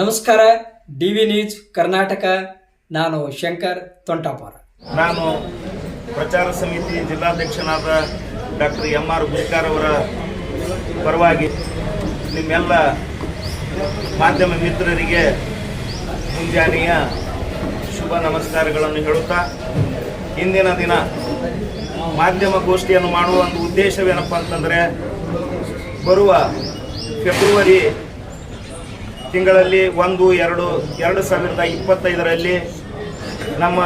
ನಮಸ್ಕಾರ D V news Karnataka. ನಾನು ಶಂಕರ್ ತೊಂಟಾಪಾರ. ನಾನು ಪ್ರಚಾರ ಸಮಿತಿ ಜಿಲ್ಲಾಧ್ಯಕ್ಷನಾದ ಡಾಕ್ಟರ್ ಎಂ ಆರ್ ಗುಜ್ಕಾರ್ ಅವರ ಪರವಾಗಿ ನಿಮ್ಮೆಲ್ಲ ಮಾಧ್ಯಮ ಮಿತ್ರರಿಗೆ ಮುಂಜಾನೆಯ ಶುಭ ನಮಸ್ಕಾರಗಳನ್ನು ಹೇಳುತ್ತಾ, ಇಂದಿನ ದಿನ ಮಾಧ್ಯಮ ಗೋಷ್ಠಿಯನ್ನು ಮಾಡುವ ಒಂದು ಉದ್ದೇಶವೇನಪ್ಪ ಅಂತಂದರೆ, ಬರುವ ಫೆಬ್ರವರಿ ತಿಂಗಳಲ್ಲಿ ಒಂದು, ಎರಡು ಎರಡು ಸಾವಿರದ ಇಪ್ಪತ್ತೈದರಲ್ಲಿ ನಮ್ಮ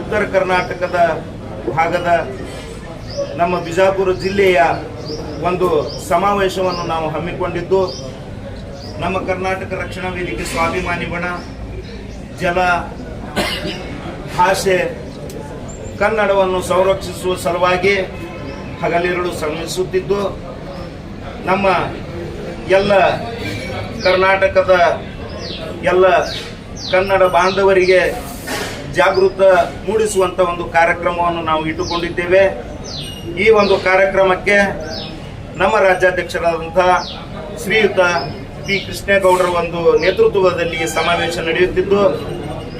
ಉತ್ತರ ಕರ್ನಾಟಕದ ಭಾಗದ ನಮ್ಮ ಬಿಜಾಪುರ ಜಿಲ್ಲೆಯ ಒಂದು ಸಮಾವೇಶವನ್ನು ನಾವು ಹಮ್ಮಿಕೊಂಡಿದ್ದು, ನಮ್ಮ ಕರ್ನಾಟಕ ರಕ್ಷಣಾ ವೇದಿಕೆ ಸ್ವಾಭಿಮಾನಿ ಬಣ, ಜಲ, ಭಾಷೆ, ಕನ್ನಡವನ್ನು ಸಂರಕ್ಷಿಸುವ ಸಲುವಾಗಿ ಹಗಲಿರುಳು ಶ್ರಮಿಸುತ್ತಿದ್ದು ನಮ್ಮ ಎಲ್ಲ ಕರ್ನಾಟಕದ ಎಲ್ಲ ಕನ್ನಡ ಬಾಂಧವರಿಗೆ ಜಾಗೃತ ಮೂಡಿಸುವಂಥ ಒಂದು ಕಾರ್ಯಕ್ರಮವನ್ನು ನಾವು ಇಟ್ಟುಕೊಂಡಿದ್ದೇವೆ. ಈ ಒಂದು ಕಾರ್ಯಕ್ರಮಕ್ಕೆ ನಮ್ಮ ರಾಜ್ಯಾಧ್ಯಕ್ಷರಾದಂಥ ಶ್ರೀಯುತ ಪಿ ಕೃಷ್ಣೇಗೌಡರ ಒಂದು ನೇತೃತ್ವದಲ್ಲಿ ಸಮಾವೇಶ ನಡೆಯುತ್ತಿದ್ದು,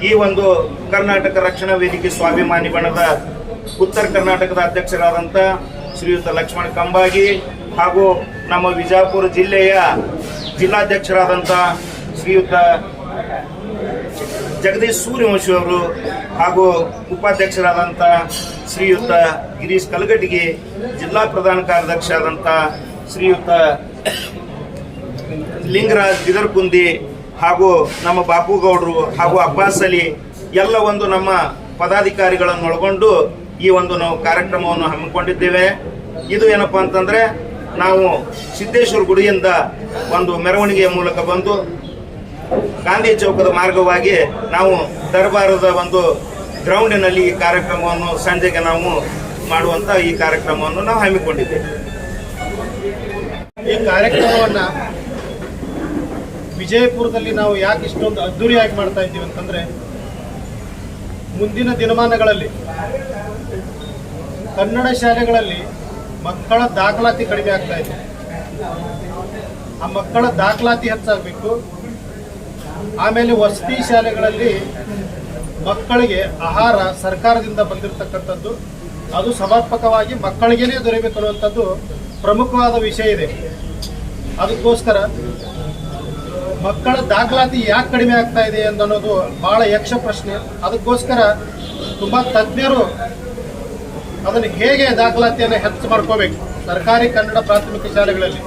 ಈ ಒಂದು ಕರ್ನಾಟಕ ರಕ್ಷಣಾ ವೇದಿಕೆ ಸ್ವಾಭಿಮಾನಿ ಬಣದ ಉತ್ತರ ಕರ್ನಾಟಕದ ಅಧ್ಯಕ್ಷರಾದಂಥ ಶ್ರೀಯುತ ಲಕ್ಷ್ಮಣ ಕಂಬಾಗಿ ಹಾಗೂ ನಮ್ಮ ವಿಜಾಪುರ ಜಿಲ್ಲೆಯ ಜಿಲ್ಲಾಧ್ಯಕ್ಷರಾದಂಥ ಶ್ರೀಯುತ ಜಗದೀಶ್ ಸೂರ್ಯವಂಶಿ ಅವರು ಹಾಗೂ ಉಪಾಧ್ಯಕ್ಷರಾದಂಥ ಶ್ರೀಯುತ ಗಿರೀಶ್ ಕಲಗಟ್ಟಿಗೆ ಜಿಲ್ಲಾ ಪ್ರಧಾನ ಕಾರ್ಯದರ್ಶಿ ಆದಂಥ ಶ್ರೀಯುತ ಲಿಂಗರಾಜ್ ಬಿದರ್ಕುಂದಿ ಹಾಗೂ ನಮ್ಮ ಬಾಪುಗೌಡರು ಹಾಗೂ ಅಬ್ಬಾಸ್ ಅಲಿ ಎಲ್ಲ ಒಂದು ನಮ್ಮ ಪದಾಧಿಕಾರಿಗಳನ್ನು ಒಳಗೊಂಡು ಈ ಒಂದು ನಾವು ಕಾರ್ಯಕ್ರಮವನ್ನು ಹಮ್ಮಿಕೊಂಡಿದ್ದೇವೆ. ಇದು ಏನಪ್ಪಾ ಅಂತಂದ್ರೆ ನಾವು ಸಿದ್ದೇಶ್ವರ ಗುಡಿಯಿಂದ ಒಂದು ಮೆರವಣಿಗೆಯ ಮೂಲಕ ಬಂದು ಗಾಂಧಿ ಚೌಕದ ಮಾರ್ಗವಾಗಿ ನಾವು ದರ್ಬಾರದ ಒಂದು ಗ್ರೌಂಡಿನಲ್ಲಿ ಈ ಕಾರ್ಯಕ್ರಮವನ್ನು ಸಂಜೆಗೆ ನಾವು ಮಾಡುವಂತ ಈ ಕಾರ್ಯಕ್ರಮವನ್ನು ನಾವು ಹಮ್ಮಿಕೊಂಡಿದ್ದೇವೆ. ಈ ಕಾರ್ಯಕ್ರಮವನ್ನ ವಿಜಯಪುರದಲ್ಲಿ ನಾವು ಯಾಕೆ ಇಷ್ಟೊಂದು ಅದ್ದೂರಿಯಾಗಿ ಮಾಡ್ತಾ ಇದ್ದೀವಿ ಅಂತಂದ್ರೆ, ಮುಂದಿನ ದಿನಮಾನಗಳಲ್ಲಿ ಕನ್ನಡ ಶಾಲೆಗಳಲ್ಲಿ ಮಕ್ಕಳ ದಾಖಲಾತಿ ಕಡಿಮೆ ಆಗ್ತಾ ಇದೆ. ಆ ಮಕ್ಕಳ ದಾಖಲಾತಿ ಹೆಚ್ಚಾಗಬೇಕು. ಆಮೇಲೆ ವಸತಿ ಶಾಲೆಗಳಲ್ಲಿ ಮಕ್ಕಳಿಗೆ ಆಹಾರ ಸರ್ಕಾರದಿಂದ ಬಂದಿರತಕ್ಕಂಥದ್ದು, ಅದು ಸಮರ್ಪಕವಾಗಿ ಮಕ್ಕಳಿಗೇನೆ ದೊರೆಯಬೇಕು ಅನ್ನುವಂಥದ್ದು ಪ್ರಮುಖವಾದ ವಿಷಯ ಇದೆ. ಅದಕ್ಕೋಸ್ಕರ ಮಕ್ಕಳ ದಾಖಲಾತಿ ಯಾಕೆ ಕಡಿಮೆ ಆಗ್ತಾ ಇದೆ ಅನ್ನೋದು ಬಹಳ ಯಕ್ಷ ಪ್ರಶ್ನೆ. ಅದಕ್ಕೋಸ್ಕರ ತುಂಬಾ ತಜ್ಞರು ಅದನ್ನು ಹೇಗೆ ದಾಖಲಾತಿಯನ್ನು ಹೆಚ್ಚು ಮಾಡ್ಕೋಬೇಕು? ಸರ್ಕಾರಿ ಕನ್ನಡ ಪ್ರಾಥಮಿಕ ಶಾಲೆಗಳಲ್ಲಿ.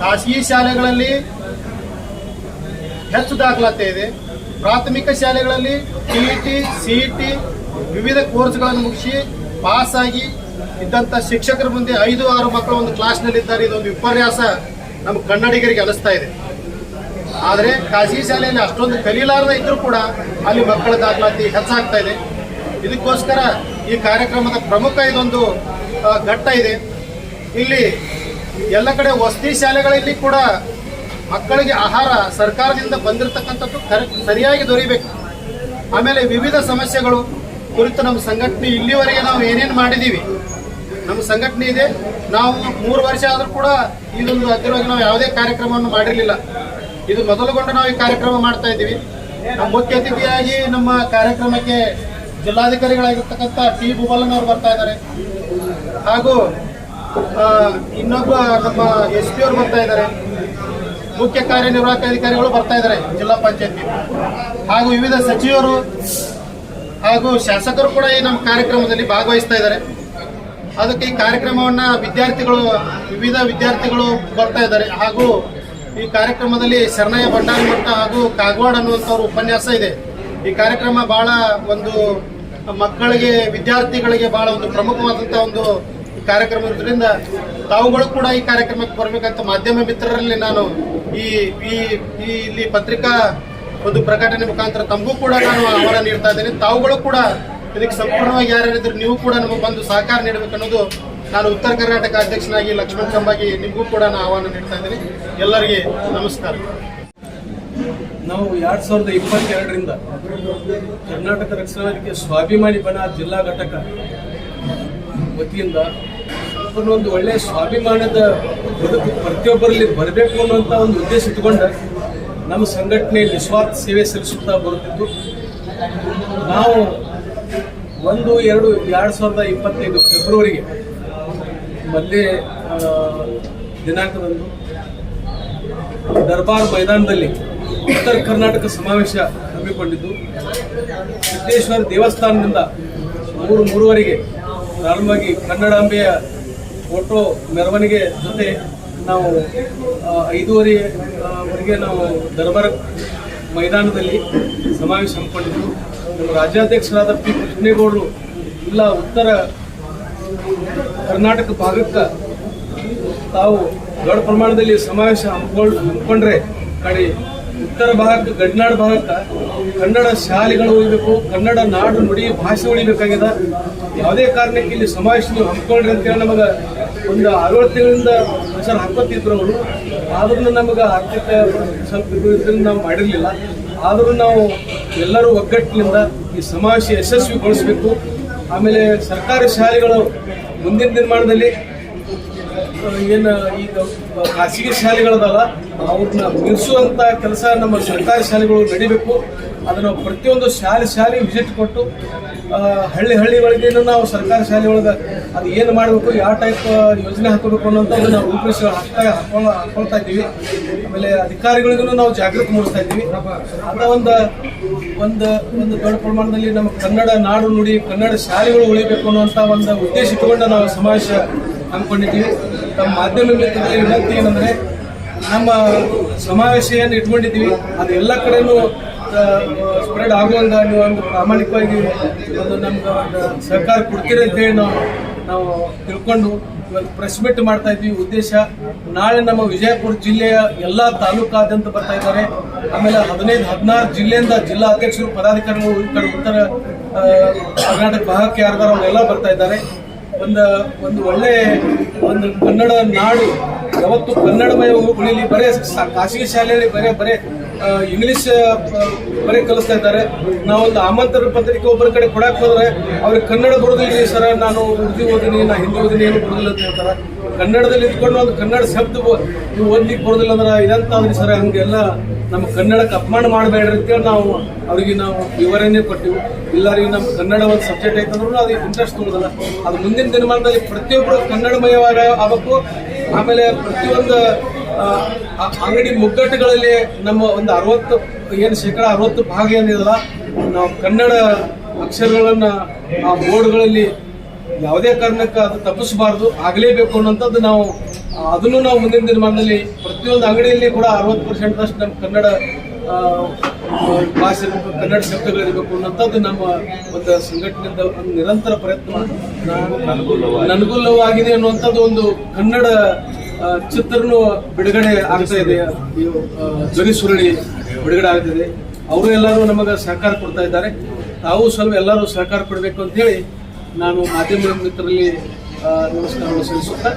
ಖಾಸಗಿ ಶಾಲೆಗಳಲ್ಲಿ ಹೆಚ್ಚು ದಾಖಲಾತಿ ಇದೆ. ಪ್ರಾಥಮಿಕ ಶಾಲೆಗಳಲ್ಲಿ ಟಿ ಟಿ ಸಿ ಟಿ ವಿವಿಧ ಕೋರ್ಸ್ಗಳನ್ನು ಮುಗಿಸಿ ಪಾಸ್ ಆಗಿ ಇದ್ದಂಥ ಶಿಕ್ಷಕರ ಮುಂದೆ ಐದು, ಆರು ಮಕ್ಕಳು ಒಂದು ಕ್ಲಾಸ್ನಲ್ಲಿದ್ದಾರೆ ಇದೊಂದು ವಿಪರ್ಯಾಸ ನಮ್ಮ ಕನ್ನಡಿಗರಿಗೆ ಅನಿಸ್ತಾ ಇದೆ. ಆದರೆ ಖಾಸಗಿ ಶಾಲೆಯಲ್ಲಿ ಅಷ್ಟೊಂದು ಕಲಿಯಲಾರದ ಇದ್ರೂ ಕೂಡ ಅಲ್ಲಿ ಮಕ್ಕಳ ದಾಖಲಾತಿ ಹೆಚ್ಚಾಗ್ತಾ ಇದೆ. ಇದಕ್ಕೋಸ್ಕರ ಈ ಕಾರ್ಯಕ್ರಮದ ಪ್ರಮುಖ ಇದೊಂದು ಘಟ್ಟ ಇದೆ. ಇಲ್ಲಿ ಎಲ್ಲ ಕಡೆ ವಸತಿ ಶಾಲೆಗಳಲ್ಲಿ ಕೂಡ ಮಕ್ಕಳಿಗೆ ಆಹಾರ ಸರ್ಕಾರದಿಂದ ಬಂದಿರತಕ್ಕಂಥದ್ದು ಸರಿಯಾಗಿ ದೊರೀಬೇಕು. ಆಮೇಲೆ ವಿವಿಧ ಸಮಸ್ಯೆಗಳು ಕುರಿತು ನಮ್ಮ ಸಂಘಟನೆ ಇಲ್ಲಿವರೆಗೆ ನಾವು ಏನೇನು ಮಾಡಿದ್ದೀವಿ ನಮ್ಮ ಸಂಘಟನೆ ಇದೆ. ನಾವು ಮೂರು ವರ್ಷ ಆದರೂ ಕೂಡ ಇದೊಂದು ಹತ್ತಿರವಾಗಿ ನಾವು ಯಾವುದೇ ಕಾರ್ಯಕ್ರಮವನ್ನು ಮಾಡಿರಲಿಲ್ಲ. ಇದು ಮೊದಲುಗೊಂಡು ನಾವು ಈ ಕಾರ್ಯಕ್ರಮ ಮಾಡ್ತಾ ಇದ್ದೀವಿ. ನಮ್ಮ ಮುಖ್ಯ ಅತಿಥಿಯಾಗಿ ನಮ್ಮ ಕಾರ್ಯಕ್ರಮಕ್ಕೆ ಜಿಲ್ಲಾಧಿಕಾರಿಗಳಾಗಿರ್ತಕ್ಕಂಥ ಟಿ ಭೂಬಲನ್ ಅವರು ಬರ್ತಾ ಇದ್ದಾರೆ. ಹಾಗೂ ಇನ್ನೊಬ್ಬ ನಮ್ಮ ಎಸ್ ಪಿ ಅವರು ಬರ್ತಾ ಇದ್ದಾರೆ. ಮುಖ್ಯ ಕಾರ್ಯನಿರ್ವಾಹಕ ಅಧಿಕಾರಿಗಳು ಬರ್ತಾ ಇದ್ದಾರೆ ಜಿಲ್ಲಾ ಪಂಚಾಯತಿ ಹಾಗೂ ವಿವಿಧ ಸಚಿವರು ಹಾಗೂ ಶಾಸಕರು ಕೂಡ ಈ ನಮ್ಮ ಕಾರ್ಯಕ್ರಮದಲ್ಲಿ ಭಾಗವಹಿಸ್ತಾ ಇದ್ದಾರೆ. ಅದಕ್ಕೆ ಈ ಕಾರ್ಯಕ್ರಮವನ್ನು ವಿದ್ಯಾರ್ಥಿಗಳು, ವಿವಿಧ ವಿದ್ಯಾರ್ಥಿಗಳು ಬರ್ತಾ ಇದ್ದಾರೆ. ಹಾಗೂ ಈ ಕಾರ್ಯಕ್ರಮದಲ್ಲಿ ಶರಣಯ್ಯ ಭಂಡಾರಿ ಹಾಗೂ ಕಾಗವಾಡ ಅನ್ನುವಂಥವ್ರ ಉಪನ್ಯಾಸ ಇದೆ. ಈ ಕಾರ್ಯಕ್ರಮ ಬಹಳ ಒಂದು ಮಕ್ಕಳಿಗೆ, ವಿದ್ಯಾರ್ಥಿಗಳಿಗೆ ಬಹಳ ಒಂದು ಪ್ರಮುಖವಾದಂಥ ಒಂದು ಕಾರ್ಯಕ್ರಮ ಇರೋದ್ರಿಂದ ತಾವುಗಳು ಕೂಡ ಈ ಕಾರ್ಯಕ್ರಮಕ್ಕೆ ಬರಬೇಕಂತ ಮಾಧ್ಯಮ ಮಿತ್ರರಲ್ಲಿ ನಾನು ಈ ಈ ಇಲ್ಲಿ ಪತ್ರಿಕಾ ಒಂದು ಪ್ರಕಟಣೆ ಮುಖಾಂತರ ತಮಗೂ ಕೂಡ ನಾನು ಆಹ್ವಾನ ನೀಡ್ತಾ ಇದ್ದೇನೆ. ತಾವುಗಳು ಕೂಡ ಇದಕ್ಕೆ ಸಂಪೂರ್ಣವಾಗಿ ಯಾರ್ಯಾರಿದ್ರು ನೀವು ಕೂಡ ನಮಗೆ ಬಂದು ಸಹಕಾರ ನೀಡಬೇಕು ಅನ್ನೋದು ನಾನು ಉತ್ತರ ಕರ್ನಾಟಕ ಅಧ್ಯಕ್ಷನಾಗಿ ಲಕ್ಷ್ಮಣ್ ಕಂಬಾಗಿ ನಿಮಗೂ ಕೂಡ ನಾನು ಆಹ್ವಾನ ನೀಡ್ತಾ ಇದ್ದೀನಿ. ಎಲ್ಲರಿಗೆ ನಮಸ್ಕಾರ. ನಾವು ಎರಡ್ ಸಾವಿರದ ಇಪ್ಪತ್ತೆರಡರಿಂದ ಕರ್ನಾಟಕ ರಕ್ಷಣಾ ವೇದಿಕೆ ಸ್ವಾಭಿಮಾನಿ ಬಣ ಜಿಲ್ಲಾ ಘಟಕ ವತಿಯಿಂದ ಒಂದು ಒಳ್ಳೆಯ ಸ್ವಾಭಿಮಾನದ ಬದುಕು ಪ್ರತಿಯೊಬ್ಬರಲ್ಲಿ ಬರಬೇಕು ಅನ್ನುವಂಥ ಒಂದು ಉದ್ದೇಶ ಇಟ್ಕೊಂಡು ನಮ್ಮ ಸಂಘಟನೆ ನಿಸ್ವಾರ್ಥ ಸೇವೆ ಸಲ್ಲಿಸುತ್ತಾ ಬರುತ್ತಿತ್ತು ನಾವು ಒಂದು, ಎರಡು ಎರಡು ಸಾವಿರದ ಇಪ್ಪತ್ತೈದು ಫೆಬ್ರವರಿಗೆ ಮೊದಲೇ ದಿನಾಂಕದಂದು ದರ್ಬಾರ್ ಮೈದಾನದಲ್ಲಿ ಉತ್ತರ ಕರ್ನಾಟಕ ಸಮಾವೇಶ ಹಮ್ಮಿಕೊಂಡಿದ್ದು, ಸಿದ್ದೇಶ್ವರ ದೇವಸ್ಥಾನದಿಂದ ಮೂರು ಮೂರುವರೆಗೆ ಪ್ರಾರಂಭವಾಗಿ ಕನ್ನಡಾಂಬೆಯ ಫೋಟೋ ಮೆರವಣಿಗೆ ಜೊತೆ ನಾವು ಐದೂವರೆವರೆಗೆ ಐದೂವರೆ ನಾವು ದರ್ಬಾರ್ ಮೈದಾನದಲ್ಲಿ ಸಮಾವೇಶ ಹಮ್ಮಿಕೊಂಡಿದ್ದು. ನಮ್ಮ ರಾಜ್ಯಾಧ್ಯಕ್ಷರಾದ ಪಿ. ಕೃಷ್ಣೇಗೌಡರು ಇಲ್ಲ ಉತ್ತರ ಕರ್ನಾಟಕ ಭಾಗಕ್ಕೆ ತಾವು ದೊಡ್ಡ ಪ್ರಮಾಣದಲ್ಲಿ ಸಮಾವೇಶ ಹಮ್ಮಿಕೊಂಡು ಹಮ್ಮಿಕೊಂಡ್ರೆ ಕಡೆ ಉತ್ತರ ಭಾಗಕ್ಕೆ ಗಡಿನಾಡು ಭಾಗಕ್ಕೆ ಕನ್ನಡ ಶಾಲೆಗಳು ಉಳಿಬೇಕು ಕನ್ನಡ ನಾಡು ನುಡಿ ಭಾಷೆ ಉಳಿಬೇಕಾಗಿದೆ. ಯಾವುದೇ ಕಾರಣಕ್ಕೆ ಇಲ್ಲಿ ಸಮಾವೇಶ ನೀವು ಹಮ್ಮಿಕೊಂಡ್ರಿ ಅಂತೇಳಿ ನಮಗೆ ಒಂದು ಅರವತ್ತು ತಿಂಗಳಿಂದ ಹೆಸರು ಹಾಕೋತಿದ್ರು ಅವರು. ಆದ್ರೂ ನಮಗೆ ಆರ್ಥಿಕ ಸ್ವಲ್ಪ ಇದು ಇದ್ರಿಂದ ನಾವು ಮಾಡಿರಲಿಲ್ಲ. ಆದರೂ ನಾವು ಎಲ್ಲರೂ ಒಗ್ಗಟ್ಟಿನಿಂದ ಈ ಸಮಾವೇಶ ಯಶಸ್ವಿಗೊಳಿಸಬೇಕು. ಆಮೇಲೆ ಸರ್ಕಾರಿ ಶಾಲೆಗಳು ಮುಂದಿನ ನಿರ್ಮಾಣದಲ್ಲಿ ಏನು ಈಗ ಖಾಸಗಿ ಶಾಲೆಗಳದಲ್ಲ ಅವ್ರನ್ನ ಮೀರಿಸುವಂತ ಕೆಲಸ ನಮ್ಮ ಸರ್ಕಾರಿ ಶಾಲೆಗಳು ನಡಿಬೇಕು. ಅದನ್ನು ಪ್ರತಿಯೊಂದು ಶಾಲೆ ಶಾಲೆ ವಿಸಿಟ್ ಕೊಟ್ಟು ಹಳ್ಳಿ ಹಳ್ಳಿ ಒಳಗೇನು ನಾವು ಸರ್ಕಾರಿ ಶಾಲೆ ಒಳಗೆ ಅದು ಏನು ಮಾಡಬೇಕು, ಯಾವ ಟೈಪ್ ಯೋಜನೆ ಹಾಕಬೇಕು ಅನ್ನೋಂಥದ್ದು ನಾವು ರೂಪಿಸಿ ಹಾಕ್ತಾ ಹಾಕೊಳ, ಹಾಕೊಳ್ತಾ ಇದ್ದೀವಿ. ಆಮೇಲೆ ಅಧಿಕಾರಿಗಳಿಗೂ ನಾವು ಜಾಗೃತಿ ಮೂಡಿಸ್ತಾ ಇದ್ದೀವಿ. ಅಂತ ಒಂದು ಒಂದು ಒಂದು ದೊಡ್ಡ ಪ್ರಮಾಣದಲ್ಲಿ ನಮ್ಮ ಕನ್ನಡ ನಾಡು ನುಡಿ, ಕನ್ನಡ ಶಾಲೆಗಳು ಉಳಿಬೇಕು ಅನ್ನುವಂಥ ಒಂದು ಉದ್ದೇಶ ಇಟ್ಟುಕೊಂಡು ನಾವು ಸಮಾವೇಶ ಹಮ್ಮಿಕೊಂಡಿದ್ದೀವಿ ನಮ್ಮ ಮಾಧ್ಯಮ ಮಿತ್ರರಲ್ಲಿ ವಿನಂತಿ ಏನಂದ್ರೆ, ನಮ್ಮ ಸಮಾವೇಶ ಇಟ್ಕೊಂಡಿದ್ದೀವಿ. ಅದು ಎಲ್ಲ ಕಡೆನೂ ಸ್ಪ್ರೆಡ್ ಆಗುವಂಗ ನೀವು ಒಂದು ಪ್ರಾಮಾಣಿಕವಾಗಿ ಒಂದು ನಮ್ಗೆ ಸರ್ಕಾರ ಕೊಡ್ತೀರಿ ಅಂತೇಳಿ ನಾವು ನಾವು ತಿಳ್ಕೊಂಡು ಇವತ್ತು ಪ್ರೆಸ್ ಮೀಟ್ ಮಾಡ್ತಾ ಇದ್ವಿ. ಉದ್ದೇಶ, ನಾಳೆ ನಮ್ಮ ವಿಜಯಪುರ ಜಿಲ್ಲೆಯ ಎಲ್ಲ ತಾಲೂಕಾದ್ಯಂತ ಬರ್ತಾ ಇದ್ದಾರೆ. ಆಮೇಲೆ ಹದಿನೈದು, ಹದಿನಾರು ಜಿಲ್ಲೆಯಿಂದ ಜಿಲ್ಲಾ ಅಧ್ಯಕ್ಷರು, ಪದಾಧಿಕಾರಿಗಳು ಈ ಕಡೆ ಉತ್ತರ ಕರ್ನಾಟಕ ಭಾಗಕ್ಕೆ ಯಾರ್ದಾರ ಅವರೆಲ್ಲ ಬರ್ತಾ ಇದ್ದಾರೆ. ಒಂದು ಒಂದು ಒಳ್ಳೆ ಒಂದು ಕನ್ನಡ ನಾಡು. ಯಾವತ್ತು ಕನ್ನಡಮಯ ಉಳಿಲಿ ಬರೇ ಖಾಸಗಿ ಶಾಲೆಯಲ್ಲಿ ಬರೇ ಬರೇ ಇಂಗ್ಲಿಷ್ ಬರೀ ಕಲಿಸ್ತಾ ಇದ್ದಾರೆ. ನಾವೊಂದು ಆಮಂತ್ರಣ ಪತ್ರಿಕೆ ಒಬ್ಬರ ಕಡೆ ಕೊಡಕ್ಕೆ ಹೋದ್ರೆ ಅವ್ರಿಗೆ ಕನ್ನಡ ಬರೋದಿಲ್ಲ ಸರ್ ನಾನು ಉರ್ದು ಓದಿನಿ, ನಾ ಹಿಂದಿ ಓದಿನಿ, ಏನು ಬರೋದಿಲ್ಲ ಅಂತ ಹೇಳ್ತಾರೆ. ಕನ್ನಡದಲ್ಲಿ ಇದ್ಕೊಂಡು ಒಂದು ಕನ್ನಡ ಶಬ್ದ ಓದ್ಲಿಕ್ಕೆ ಬರೋದಿಲ್ಲ ಅಂದ್ರೆ ಇದಂತಾದ್ರಿ ಸರ್, ಹಂಗೆಲ್ಲ ನಮ್ಮ ಕನ್ನಡಕ್ಕೆ ಅಪಮಾನ ಮಾಡಬೇಡ್ರಿ ಅಂತೇಳಿ ನಾವು ಅವ್ರಿಗೆ ನಾವು ವಿವರಣೆ ಕೊಟ್ಟಿವಿ. ಎಲ್ಲರಿಗೂ ನಮ್ಮ ಕನ್ನಡ ಒಂದು ಸಬ್ಜೆಕ್ಟ್ ಐತಂದ್ರೂ ಅದಕ್ಕೆ ಇಂಟ್ರೆಸ್ಟ್ ತೊಗೊಳೋದಲ್ಲ ಅದು ಮುಂದಿನ ದಿನಮಾನದಲ್ಲಿ ಪ್ರತಿಯೊಬ್ಬರು ಕನ್ನಡಮಯವಾಗ ಆಗಬೇಕು ಆಮೇಲೆ ಪ್ರತಿಯೊಂದು ಅಂಗಡಿ ಮುಗ್ಗಟ್ಟುಗಳಲ್ಲಿ ನಮ್ಮ ಒಂದು ಅರವತ್ತು, ಏನು ಶೇಕಡ ಅರವತ್ತು ಭಾಗ ಏನಿದಲ್ಲ ನಾವು ಕನ್ನಡ ಅಕ್ಷರಗಳನ್ನು ಆ ಬೋರ್ಡ್ಗಳಲ್ಲಿ ಯಾವುದೇ ಕಾರಣಕ್ಕೆ ಅದು ತಪ್ಪಿಸಬಾರ್ದು ಆಗಲೇಬೇಕು ಅನ್ನೋಂಥದ್ದು ನಾವು ಅದನ್ನು ನಾವು ಮುಂದಿನ ದಿನಮಾನದಲ್ಲಿ ಪ್ರತಿಯೊಂದು ಅಂಗಡಿಯಲ್ಲಿ ಕೂಡ ಅರವತ್ತು ಪರ್ಸೆಂಟ್ ಅಷ್ಟು ನಮ್ಮ ಕನ್ನಡ ಭಾಷೆ ಇರ್ಬೇಕು, ಕನ್ನಡ ಶಬ್ದಗಳಿರಬೇಕು ಅನ್ನೋಂಥದ್ದು ನಮ್ಮ ಒಂದು ಸಂಘಟನೆಯಿಂದ ಒಂದು ನಿರಂತರ ಪ್ರಯತ್ನ ನನಗುಲ್ಲವಾಗಿದೆ. ಅನ್ನುವಂಥದ್ದು ಒಂದು ಕನ್ನಡ ಚಿತ್ರನು ಬಿಡುಗಡೆ ಆಗ್ತಾ ಇದೆ. ಧ್ವನಿ ಸುರುಳಿ ಬಿಡುಗಡೆ ಆಗ್ತಿದೆ ಅವರು ಎಲ್ಲರೂ ನಮಗೆ ಸಹಕಾರ ಕೊಡ್ತಾ ಇದ್ದಾರೆ. ತಾವು ಸ್ವಲ್ಪ ಎಲ್ಲರೂ ಸಹಕಾರ ಕೊಡಬೇಕು ಅಂತೇಳಿ ನಾನು ಮಾಧ್ಯಮ ಮಿತ್ರರಲ್ಲಿ ನಮಸ್ಕಾರಗಳು ಸಲ್ಲಿಸುತ್ತಾ